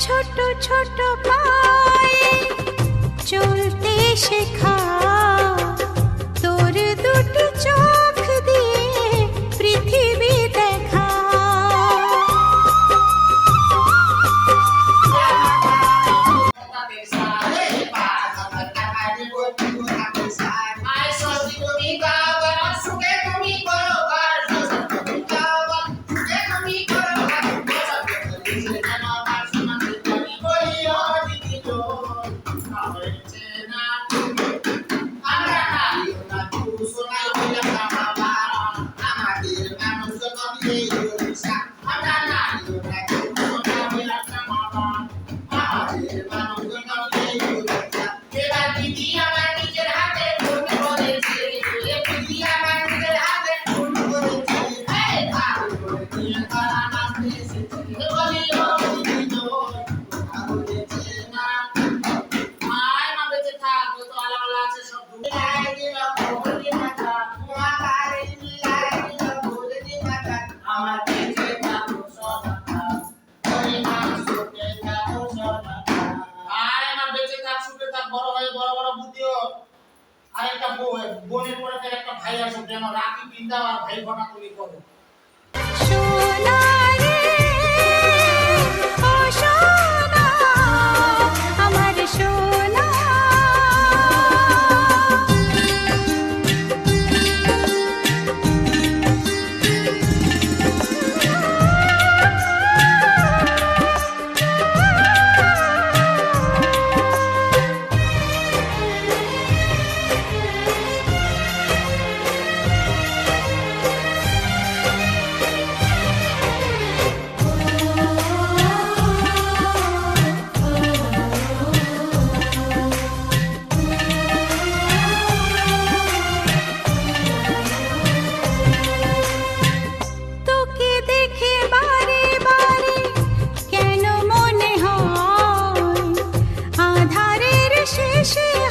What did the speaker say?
ছোট ছোট পায়ে চলতে শেখা ଖାଇବା ସତ୍ୟ ରାତି ପିନ୍ଧା ଭାଇ ଫଟା ତୋଳି କରୁ এসে